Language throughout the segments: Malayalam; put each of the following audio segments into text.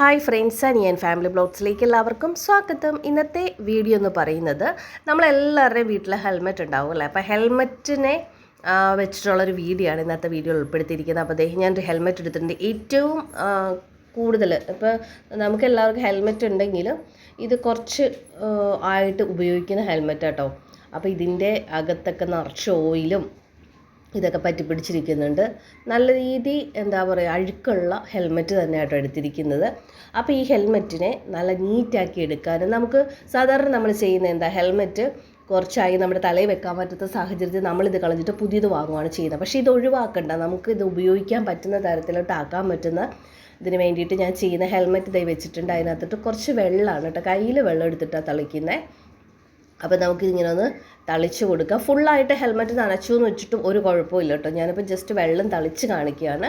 ഹായ് ഫ്രണ്ട്സ് ആൻഡ് ഞാൻ ഫാമിലി ബ്ലോഗ്സിലേക്ക് എല്ലാവർക്കും സ്വാഗതം. ഇന്നത്തെ വീഡിയോ എന്ന് പറയുന്നത് നമ്മളെല്ലാവരുടെയും വീട്ടിൽ ഹെൽമെറ്റ് ഉണ്ടാവും അല്ലേ? അപ്പോൾ ഹെൽമെറ്റിനെ വെച്ചിട്ടുള്ളൊരു വീഡിയോ ആണ് ഇന്നത്തെ വീഡിയോ ഉൾപ്പെടുത്തിയിരിക്കുന്നത്. അപ്പോൾ അദ്ദേഹം ഞാനൊരു ഹെൽമെറ്റ് എടുത്തിട്ടുണ്ട്. ഏറ്റവും കൂടുതൽ ഇപ്പോൾ നമുക്ക് എല്ലാവർക്കും ഹെൽമെറ്റ് ഉണ്ടെങ്കിലും ഇത് കുറച്ച് ആയിട്ട് ഉപയോഗിക്കുന്ന ഹെൽമെറ്റ് കേട്ടോ അപ്പോൾ ഇതിന്റെ അകത്തൊക്കെ നിറച്ച് ഓയിലും ഇതൊക്കെ പറ്റി പിടിച്ചിരിക്കുന്നുണ്ട്. നല്ല രീതി എന്താ പറയുക അഴുക്കുള്ള ഹെൽമെറ്റ് തന്നെയാട്ടോ എടുത്തിരിക്കുന്നത്. അപ്പോൾ ഈ ഹെൽമെറ്റിനെ നല്ല നീറ്റാക്കി എടുക്കാനും നമുക്ക് സാധാരണ നമ്മൾ ചെയ്യുന്ന എന്താ ഹെൽമെറ്റ് കുറച്ചായി നമ്മുടെ തലയിൽ വെക്കാൻ പറ്റാത്ത സാഹചര്യത്തിൽ നമ്മളിത് കളഞ്ഞിട്ട് പുതിയത് വാങ്ങുകയാണ് ചെയ്യുന്നത്. പക്ഷേ ഇത് ഒഴിവാക്കണ്ട. നമുക്ക് ഇത് ഉപയോഗിക്കാൻ പറ്റുന്ന തരത്തിലോട്ട് ആക്കാൻ പറ്റുന്ന ഇതിന് വേണ്ടിയിട്ട് ഞാൻ ചെയ്യുന്ന ഹെൽമെറ്റ് ഇതായി വെച്ചിട്ടുണ്ട്. അതിനകത്തിട്ട് കുറച്ച് വെള്ളമാണ് കേട്ടോ. കയ്യിൽ വെള്ളം എടുത്തിട്ടാണ് തളിക്കുന്നത് അപ്പോൾ നമുക്കിതിങ്ങനെ ഒന്ന് തളിച്ച് കൊടുക്കാം. ഫുള്ളായിട്ട് ഹെൽമെറ്റ് നനച്ചു എന്ന് വെച്ചിട്ടും ഒരു കുഴപ്പമില്ല കേട്ടോ. ഞാനിപ്പോൾ ജസ്റ്റ് വെള്ളം തളിച്ച് കാണിക്കുകയാണ്.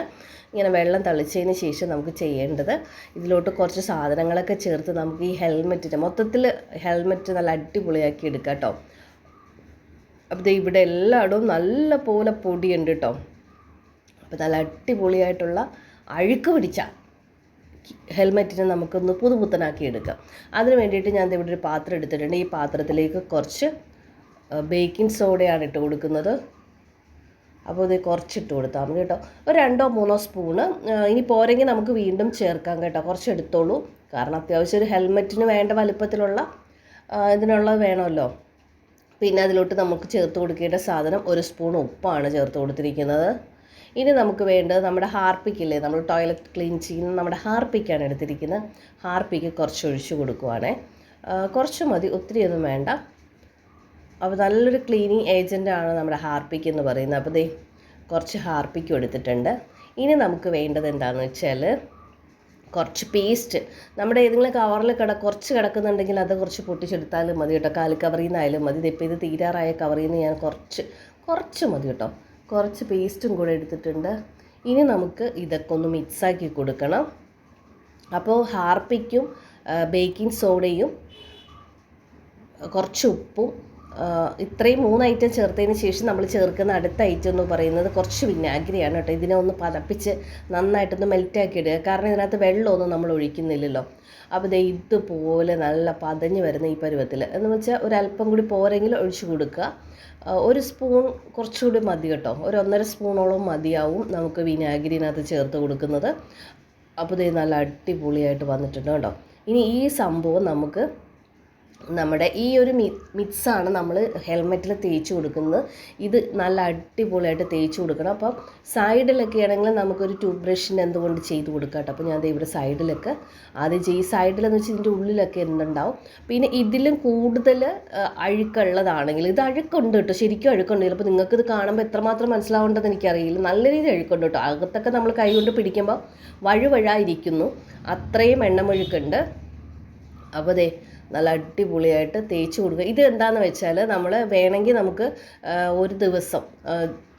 ഇങ്ങനെ വെള്ളം തളിച്ചതിന് ശേഷം നമുക്ക് ചെയ്യേണ്ടത് ഇതിലോട്ട് കുറച്ച് സാധനങ്ങളൊക്കെ ചേർത്ത് നമുക്ക് ഈ ഹെൽമെറ്റിന്റെ മൊത്തത്തിൽ ഹെൽമെറ്റ് നല്ല അടിപൊളിയാക്കി എടുക്കാം കേട്ടോ. അപ്പോൾ ഇവിടെ എല്ലായിടവും നല്ല പോലെ പൊടിയുണ്ട് കേട്ടോ. അപ്പോൾ നല്ല അടിപൊളിയായിട്ടുള്ള അഴുക്ക് പിടിച്ച. ഹെൽമെറ്റിനെ നമുക്കൊന്ന് പുതുപുത്തനാക്കി എടുക്കാം അതിന് വേണ്ടിയിട്ട് ഞാൻ ഇവിടെ ഒരു പാത്രം എടുത്തിട്ടുണ്ട്. ഈ പാത്രത്തിലേക്ക് കുറച്ച് ബേക്കിംഗ് സോഡയാണ് ഇട്ട് കൊടുക്കുന്നത്. അപ്പോൾ ഇത് കുറച്ചിട്ട് കൊടുത്താൽ മതി കേട്ടോ. ഒരു രണ്ടോ മൂന്നോ സ്പൂണ് ഇനി പോരെങ്കിൽ നമുക്ക് വീണ്ടും ചേർക്കാം കേട്ടോ. കുറച്ച് എടുത്തോളൂ. കാരണം അത്യാവശ്യം ഒരു ഹെൽമെറ്റിന് വേണ്ട വലുപ്പത്തിലുള്ള ഇതിനുള്ളത് വേണമല്ലോ. പിന്നെ അതിലോട്ട് നമുക്ക് ചേർത്ത് കൊടുക്കേണ്ട സാധനം ഒരു സ്പൂൺ ഉപ്പാണ് ചേർത്ത് കൊടുത്തിരിക്കുന്നത്. ഇനി നമുക്ക് വേണ്ടത് നമ്മുടെ ഹാർപ്പിക്കില്ലേ? നമ്മൾ ടോയ്ലറ്റ് ക്ലീൻ ചെയ്യുന്ന നമ്മുടെ ഹാർപ്പിക്കാണ് എടുത്തിരിക്കുന്നത്. ഹാർപ്പിക്ക് കുറച്ച് ഒഴിച്ച് കൊടുക്കുവാണേ. കുറച്ച് മതി ഒത്തിരിയൊന്നും വേണ്ട. അപ്പോൾ നല്ലൊരു ക്ലീനിങ് ഏജന്റാണ് നമ്മുടെ ഹാർപ്പിക്ക് എന്ന് പറയുന്നത്. അപ്പോൾ ദേ കുറച്ച് ഹാർപ്പിക്കും എടുത്തിട്ടുണ്ട്. ഇനി നമുക്ക് വേണ്ടത് എന്താണെന്ന് വെച്ചാൽ കുറച്ച് പേസ്റ്റ് നമ്മുടെ ഏതെങ്കിലും കവറിൽ കിട കുറച്ച് കിടക്കുന്നുണ്ടെങ്കിൽ അത് കുറച്ച് പൊട്ടിച്ചെടുത്താലും മതി കേട്ടോ. കാൽ കവറിൽ നിന്നായാലും മതി. ഇതിപ്പോൾ ഇത് തീരാറായ കവറിൽ നിന്ന് ഞാൻ കുറച്ച് കുറച്ച് മതി കേട്ടോ. കുറച്ച് പേസ്റ്റും കൂടെ എടുത്തിട്ടുണ്ട്. ഇനി നമുക്ക് ഇതൊക്കെ ഒന്ന് മിക്സാക്കി കൊടുക്കണം. അപ്പോൾ ഹാർപ്പിക്കും ബേക്കിംഗ് സോഡയും കുറച്ച് ഉപ്പും ഇത്രയും മൂന്ന് ഐറ്റം ചേർത്തതിന് ശേഷം നമ്മൾ ചേർക്കുന്ന അടുത്ത ഐറ്റം എന്ന് പറയുന്നത് കുറച്ച് വിനാഗിരിയാണ് കേട്ടോ. ഇതിനെ ഒന്ന് പതപ്പിച്ച് നന്നായിട്ടൊന്ന് മെൽറ്റാക്കി ഇടുക. കാരണം ഇതിനകത്ത് വെള്ളമൊന്നും നമ്മൾ ഒഴിക്കുന്നില്ലല്ലോ. അപ്പോൾ ദേ ഇതുപോലെ നല്ല പതഞ്ഞ് വരുന്ന ഈ പരുവത്തിൽ എന്ന് വെച്ചാൽ ഒരല്പം കൂടി പോരെങ്കിലും ഒഴിച്ചു കൊടുക്കുക. ഒരു സ്പൂൺ കുറച്ചുകൂടി മതി കേട്ടോ. ഒരു ഒന്നര സ്പൂണോളം മതിയാവും നമുക്ക് വിനാഗിരിനകത്ത് ചേർത്ത് കൊടുക്കുന്നത്. അപ്പോൾ ഇത് നല്ല അടിപൊളിയായിട്ട് വന്നിട്ടുണ്ട് കേട്ടോ. ഇനി ഈ സംഭവം നമുക്ക് നമ്മുടെ ഈ ഒരു മിക്സാണ് നമ്മൾ ഹെൽമെറ്റിൽ തേച്ച് കൊടുക്കുന്നത്. ഇത് നല്ല അടിപൊളിയായിട്ട് തേച്ച് കൊടുക്കണം. അപ്പം സൈഡിലൊക്കെ ആണെങ്കിൽ നമുക്കൊരു ടൂത്ത് ബ്രഷിന് എന്തുകൊണ്ട് ചെയ്ത് കൊടുക്കാം കേട്ടോ അപ്പോൾ ഞാൻ ഇവിടെ സൈഡിലൊക്കെ ആദ്യം ചെയ്യും സൈഡിലെന്ന് വെച്ചാൽ ഇതിന്റെ ഉള്ളിലൊക്കെ എന്തുണ്ടാവും. പിന്നെ ഇതിലും കൂടുതൽ അഴുക്കുള്ളതാണെങ്കിൽ ഇത് അഴുക്കുണ്ട് കേട്ടോ. ശരിക്കും അഴുക്കുണ്ട്. ചിലപ്പോൾ നിങ്ങൾക്ക് ഇത് കാണുമ്പോൾ എത്രമാത്രം മനസ്സിലാവേണ്ടതെന്ന് എനിക്കറിയില്ല. നല്ല രീതിയിൽ അഴുക്കുണ്ട് കേട്ടോ. അകത്തൊക്കെ നമ്മൾ കൈ കൊണ്ട് പിടിക്കുമ്പോൾ വഴുവഴായിരിക്കുന്നു. അത്രയും എണ്ണമൊഴുക്കുണ്ട് അപ്പോൾ ദേ നല്ല അടിപൊളിയായിട്ട് തേച്ച് കൊടുക്കുക. ഇത് എന്താണെന്ന് വെച്ചാൽ നമ്മൾ വേണമെങ്കിൽ നമുക്ക് ഒരു ദിവസം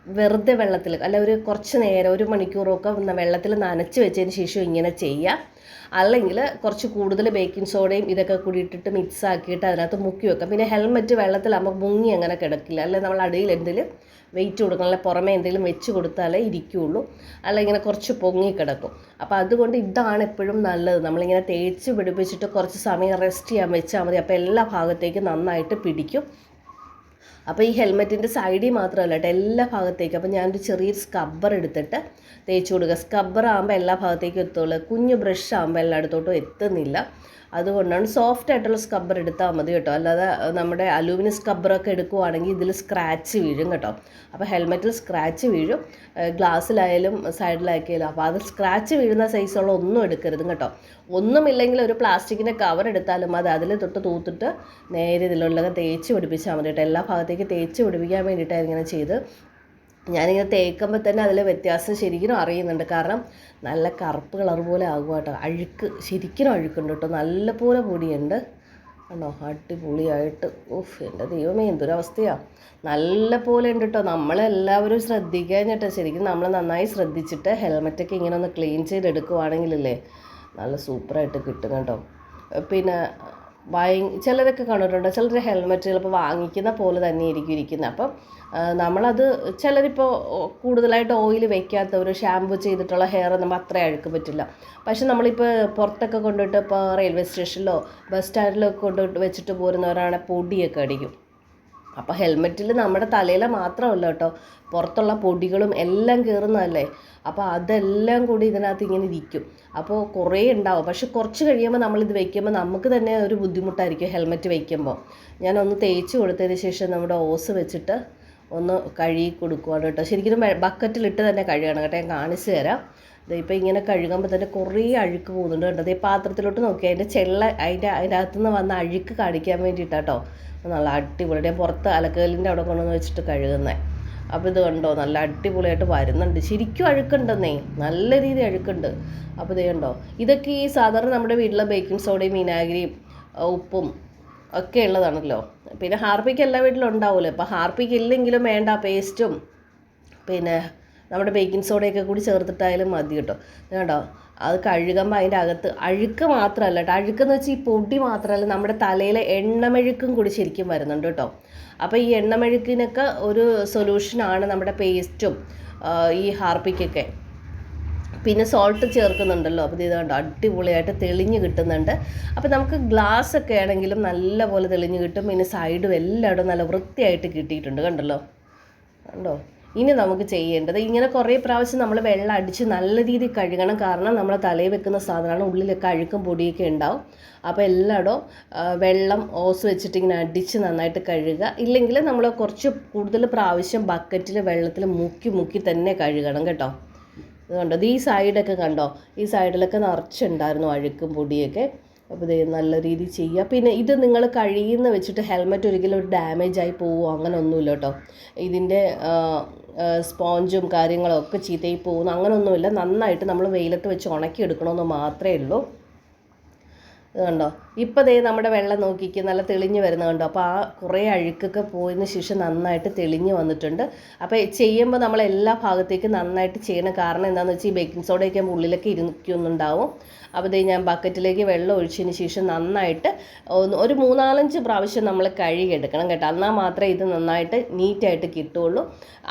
വെറുതെ വെള്ളത്തിൽ അല്ല ഒരു കുറച്ച് നേരം ഒരു മണിക്കൂറൊക്കെ വെള്ളത്തിൽ നനച്ച് വെച്ചതിന് ശേഷം ഇങ്ങനെ ചെയ്യുക അല്ലെങ്കിൽ കുറച്ച് കൂടുതൽ ബേക്കിംഗ് സോഡയും ഇതൊക്കെ കൂടി ഇട്ടിട്ട് മിക്സ് ആക്കിയിട്ട് അതിനകത്ത് മുക്കി വെക്കാം. പിന്നെ ഹെൽമെറ്റ് വെള്ളത്തിലാകുമ്പോൾ മുങ്ങി അങ്ങനെ കിടക്കില്ല. അല്ലെ നമ്മൾ അടിയിൽ എന്തെങ്കിലും വെയിറ്റ് കൊടുക്കണം അല്ലെങ്കിൽ പുറമേ എന്തെങ്കിലും വെച്ച് കൊടുത്താലേ ഇരിക്കുകയുള്ളൂ അല്ല ഇങ്ങനെ കുറച്ച് പൊങ്ങി കിടക്കും. അപ്പോൾ അതുകൊണ്ട് ഇതാണ് എപ്പോഴും നല്ലത്. നമ്മളിങ്ങനെ തേച്ച് പിടിപ്പിച്ചിട്ട് കുറച്ച് സമയം റെസ്റ്റ് ചെയ്യാൻ വെച്ചാൽ മതി. അപ്പോൾ എല്ലാ ഭാഗത്തേക്കും നന്നായിട്ട് പിടിക്കും. അപ്പോൾ ഈ ഹെൽമെറ്റിന്റെ സൈഡിൽ മാത്രമല്ല കേട്ടോ എല്ലാ ഭാഗത്തേക്കും. അപ്പോൾ ഞാനൊരു ചെറിയ സ്കബ്ബർ എടുത്തിട്ട് തേച്ച് കൊടുക്കുക. സ്കബ്ബർ ആകുമ്പോൾ എല്ലാ ഭാഗത്തേക്കും എത്തുള്ളൂ. കുഞ്ഞു ബ്രഷ് ആകുമ്പോൾ എല്ലായിടത്തോട്ടും എത്തുന്നില്ല. അതുകൊണ്ടാണ് സോഫ്റ്റ് ആയിട്ടുള്ള സ്ക്രബ്ബർ എടുത്താൽ മതി കേട്ടോ. അല്ലാതെ നമ്മുടെ അലൂമിനിയം സ്ക്രബ്ബറൊക്കെ എടുക്കുവാണെങ്കിൽ ഇതിൽ സ്ക്രാച്ച് വീഴും കേട്ടോ. അപ്പോൾ ഹെൽമെറ്റിൽ സ്ക്രാച്ച് വീഴും. ഗ്ലാസ്സിലായാലും സൈഡിലാക്കിയാലും അപ്പോൾ അത് സ്ക്രാച്ച് വീഴുന്ന സൈസുള്ള ഒന്നും എടുക്കരുത് കേട്ടോ. ഒന്നുമില്ലെങ്കിൽ ഒരു പ്ലാസ്റ്റിക്കിന്റെ കവർ എടുത്താലും മതി അതിൽ തൊട്ട് തൂത്തിട്ട് നേരെ ഇതിലുള്ളത് തേച്ച് പിടിപ്പിച്ചാൽ മതി കേട്ടോ. എല്ലാ ഭാഗത്തേക്ക് തേച്ച് പിടിപ്പിക്കാൻ വേണ്ടിയിട്ടാണ് ഇങ്ങനെ ചെയ്ത് ഞാനിങ്ങനെ തേക്കുമ്പോൾ തന്നെ അതിലെ വ്യത്യാസം ശരിക്കും അറിയുന്നുണ്ട്. കാരണം നല്ല കറുപ്പ് കളർ പോലെ ആകും കേട്ടോ അഴുക്ക് ശരിക്കും അഴുക്കുണ്ട് കേട്ടോ നല്ല പോലെ പൊടിയുണ്ട് ആണോ? അടിപൊളിയായിട്ട്. ഓഫ് എന്റെ ദൈവമേ എന്തൊരവസ്ഥയാണ് നല്ല പോലെ ഉണ്ട് കേട്ടോ നമ്മളെല്ലാവരും ശ്രദ്ധിക്കാൻ കേട്ടോ ശരിക്കും നമ്മൾ നന്നായി ശ്രദ്ധിച്ചിട്ട് ഹെൽമെറ്റൊക്കെ ഇങ്ങനെ ഒന്ന് ക്ലീൻ ചെയ്തെടുക്കുവാണെങ്കിലല്ലേ നല്ല സൂപ്പറായിട്ട് കിട്ടും കേട്ടോ. പിന്നെ ഭയ ചിലരൊക്കെ കണ്ടിട്ടുണ്ട്. ചിലർ ഹെൽമെറ്റ് ചിലപ്പോൾ വാങ്ങിക്കുന്ന പോലെ തന്നെ ഇരിക്കും ഇരിക്കുന്നത് അപ്പം നമ്മളത് ചിലരിപ്പോൾ കൂടുതലായിട്ട് ഓയിൽ വെക്കാത്തവർ ഷാമ്പു ചെയ്തിട്ടുള്ള ഹെയർ നമ്മൾ അത്ര അഴുക്ക് പറ്റില്ല. പക്ഷെ നമ്മളിപ്പോൾ പുറത്തൊക്കെ കൊണ്ടിട്ട് ഇപ്പോൾ റെയിൽവേ സ്റ്റേഷനിലോ ബസ് സ്റ്റാൻഡിലോ ഒക്കെ കൊണ്ടു വെച്ചിട്ട് പോരുന്നവരാണ് പൊടിയൊക്കെ അടിക്കും. അപ്പോൾ ഹെൽമെറ്റിൽ നമ്മുടെ തലയിലെ മാത്രമല്ല കേട്ടോ. പുറത്തുള്ള പൊടികളും എല്ലാം കയറുന്നതല്ലേ അപ്പോൾ അതെല്ലാം കൂടി ഇതിനകത്ത് ഇങ്ങനെ ഇരിക്കും. അപ്പോൾ കുറേ ഉണ്ടാവും. പക്ഷെ കുറച്ച് കഴിയുമ്പോൾ നമ്മളിത് വയ്ക്കുമ്പോൾ നമുക്ക് തന്നെ ഒരു ബുദ്ധിമുട്ടായിരിക്കും ഹെൽമെറ്റ് വയ്ക്കുമ്പോൾ ഞാനൊന്ന് തേച്ച് കൊടുത്തതിന് ശേഷം നമ്മുടെ ഓസ് വെച്ചിട്ട് ഒന്ന് കഴുകി കൊടുക്കുവാണ് കേട്ടോ. ശരിക്കും ബക്കറ്റിലിട്ട് തന്നെ കഴുകണം കേട്ടോ. ഞാൻ കാണിച്ചു തരാം. ഇതിപ്പോൾ ഇങ്ങനെ കഴുകുമ്പോൾ തന്നെ കുറേ അഴുക്ക് പോകുന്നുണ്ട് കേട്ടോ. അതേ പാത്രത്തിലോട്ട് നോക്കി അതിന്റെ ചെള്ള അതിന്റെ അതിന്റെ അകത്തുനിന്ന് വന്ന അഴുക്ക് കാണിക്കാൻ വേണ്ടിയിട്ടാട്ടോ. നല്ല അടിപൊളി. പുറത്ത് അലക്കലിന്റെ അവിടെ കൊണ്ടുവന്ന് വെച്ചിട്ട് കഴുകുന്നത് അപ്പോൾ ഇത് കണ്ടോ? നല്ല അടിപൊളിയായിട്ട് വരുന്നുണ്ട്. ശരിക്കും അഴുക്കുണ്ടെന്നേ. നല്ല രീതിയിൽ അഴുക്കുണ്ട്. അപ്പോൾ ഇത് കണ്ടോ? ഇതൊക്കെ ഈ സാധാരണ നമ്മുടെ വീട്ടിലെ ബേക്കിംഗ് സോഡയും വിനാഗിരിയും ഉപ്പും ഒക്കെ ഉള്ളതാണല്ലോ. പിന്നെ ഹാർപ്പിക്ക് എല്ലാ വീട്ടിലും ഉണ്ടാവുമല്ലോ അപ്പോൾ ഹാർപ്പിക്ക് ഇല്ലെങ്കിലും വേണ്ട പേസ്റ്റും പിന്നെ നമ്മുടെ ബേക്കിംഗ് സോഡയൊക്കെ കൂടി ചേർത്തിട്ടായാലും മതി കേട്ടോ. കേട്ടോ അത് കഴുകുമ്പോൾ അതിന്റെ അകത്ത് അഴുക്ക് മാത്രമല്ല കേട്ടോ. അഴുക്കെന്ന് വെച്ചാൽ ഈ പൊടി മാത്രമല്ല നമ്മുടെ തലയിലെ എണ്ണമെഴുക്കും കൂടി ശരിക്കും വരുന്നുണ്ട് കേട്ടോ. അപ്പോൾ ഈ എണ്ണമെഴുക്കിനൊക്കെ ഒരു സൊല്യൂഷനാണ് നമ്മുടെ പേസ്റ്റും ഈ ഹാർപ്പിക്കൊക്കെ. പിന്നെ സോൾട്ട് ചേർക്കുന്നുണ്ടല്ലോ അപ്പോൾ ഇത് കണ്ടോ അടിപൊളിയായിട്ട് തെളിഞ്ഞ് കിട്ടുന്നുണ്ട്. അപ്പോൾ നമുക്ക് ഗ്ലാസ് ഒക്കെ ആണെങ്കിലും നല്ലപോലെ തെളിഞ്ഞ് കിട്ടും. പിന്നെ സൈഡും എല്ലായിടും നല്ല വൃത്തിയായിട്ട് കിട്ടിയിട്ടുണ്ട് കണ്ടല്ലോ? കണ്ടോ? ഇനി നമുക്ക് ചെയ്യേണ്ടത് ഇങ്ങനെ കുറേ പ്രാവശ്യം നമ്മൾ വെള്ളം അടിച്ച് നല്ല രീതിയിൽ കഴുകണം. കാരണം നമ്മൾ തലയിൽ വെക്കുന്ന സാധനമാണ് ഉള്ളിലൊക്കെ അഴുക്കും പൊടിയൊക്കെ ഉണ്ടാവും. അപ്പോൾ എല്ലായിടവും വെള്ളം ഓസ് വെച്ചിട്ട് ഇങ്ങനെ അടിച്ച് നന്നായിട്ട് കഴുകുക. ഇല്ലെങ്കിൽ നമ്മൾ കുറച്ച് കൂടുതൽ പ്രാവശ്യം ബക്കറ്റിൽ വെള്ളത്തിൽ മുക്കി മുക്കി തന്നെ കഴുകണം കേട്ടോ. ഇത് കണ്ടോ? ഇത് ഈ സൈഡൊക്കെ കണ്ടോ? ഈ സൈഡിലൊക്കെ നിറച്ചുണ്ടായിരുന്നു അഴുക്കും പൊടിയൊക്കെ. അപ്പോൾ ഇത് നല്ല രീതിയിൽ ചെയ്യുക. പിന്നെ ഇത് നിങ്ങൾ കഴിയുന്ന വെച്ചിട്ട് ഹെൽമെറ്റ് ഒരിക്കലും ഒരു ഡാമേജ് ആയി പോവുമോ അങ്ങനെ ഒന്നുമില്ല കേട്ടോ. ഇതിന്റെ സ്പോഞ്ചും കാര്യങ്ങളും ഒക്കെ ചീത്തയായി പോകുന്നു. അങ്ങനെയൊന്നുമില്ല നന്നായിട്ട് നമ്മൾ വെയിലത്ത് വെച്ച് ഉണക്കി എടുക്കണമെന്ന് മാത്രമേ ഉള്ളൂ. ഇത് കണ്ടോ? ഇപ്പോൾ ദേ നമ്മുടെ വെള്ളം നോക്കിക്ക് നല്ല തെളിഞ്ഞ് വരുന്ന കണ്ടോ. അപ്പോൾ ആ കുറേ അഴുക്കൊക്കെ പോയതിന് ശേഷം നന്നായിട്ട് തെളിഞ്ഞ് വന്നിട്ടുണ്ട്. അപ്പോൾ ചെയ്യുമ്പോൾ നമ്മൾ എല്ലാ ഭാഗത്തേക്കും നന്നായിട്ട് ചെയ്യണം കാരണം എന്താണെന്ന് വെച്ചാൽ ഈ ബേക്കിംഗ് സോഡയൊക്കെ ഉള്ളിലൊക്കെ ഇരിക്കുന്നുണ്ടാവും. അപ്പോൾ ദേ ഞാൻ ബക്കറ്റിലേക്ക് വെള്ളം ഒഴിച്ചതിന് ശേഷം നന്നായിട്ട് ഒരു മൂന്നാലഞ്ച് പ്രാവശ്യം നമ്മൾ കഴുകിയെടുക്കണം കേട്ടോ. എന്നാൽ മാത്രമേ ഇത് നന്നായിട്ട് നീറ്റായിട്ട് കിട്ടുള്ളൂ.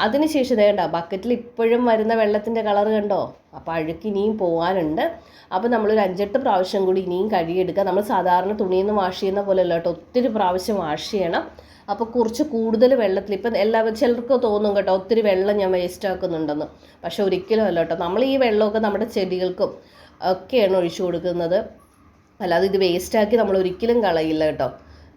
അതിനുശേഷം ദേ കണ്ടോ ബക്കറ്റിൽ ഇപ്പോഴും വരുന്ന വെള്ളത്തിന്റെ കളർ കണ്ടോ? അപ്പോൾ അഴുക്കിനിയും പോകാനുണ്ട് അപ്പോൾ നമ്മളൊരു അഞ്ചെട്ട് പ്രാവശ്യം കൂടി ഇനിയും കഴുകിയെടുക്കുക നമ്മൾ സാധാരണ തുണിയിൽ നിന്ന് വാഷ് ചെയ്യുന്ന പോലെ കേട്ടോ. ഒത്തിരി പ്രാവശ്യം വാഷ് ചെയ്യണം. അപ്പോൾ കുറച്ച് കൂടുതൽ വെള്ളത്തിൽ ഇപ്പം എല്ലാവരും ചിലർക്ക് തോന്നും കേട്ടോ ഒത്തിരി വെള്ളം ഞാൻ വേസ്റ്റ് ആക്കുന്നുണ്ടെന്ന്. പക്ഷെ ഒരിക്കലും അല്ല കേട്ടോ. നമ്മൾ ഈ വെള്ളമൊക്കെ നമ്മുടെ ചെടികൾക്കും ഒക്കെയാണ് ഒഴിച്ചു കൊടുക്കുന്നത്. അല്ലാതെ ഇത് വേസ്റ്റാക്കി നമ്മൾ ഒരിക്കലും കളയില്ല കേട്ടോ.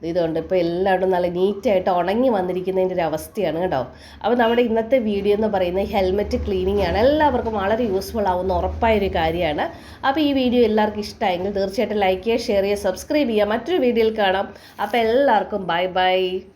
ഇതുകൊണ്ട് ഇപ്പോൾ എല്ലാവരും നല്ല നീറ്റായിട്ട് ഉണങ്ങി വന്നിരിക്കുന്നതിന്റെ ഒരു അവസ്ഥയാണ് കേട്ടോ. അപ്പോൾ നമ്മുടെ ഇന്നത്തെ വീഡിയോ എന്ന് പറയുന്നത് ഹെൽമെറ്റ് ക്ലീനിങ് ആണ്. എല്ലാവർക്കും വളരെ യൂസ്ഫുൾ ആവുന്ന ഉറപ്പായൊരു കാര്യമാണ്. അപ്പോൾ ഈ വീഡിയോ എല്ലാവർക്കും ഇഷ്ടമായെങ്കിൽ തീർച്ചയായിട്ടും ലൈക്ക് ചെയ്യുക ഷെയർ ചെയ്യുക സബ്സ്ക്രൈബ് ചെയ്യുക. മറ്റൊരു വീഡിയോയിൽ കാണാം. അപ്പോൾ എല്ലാവർക്കും ബൈ ബൈ.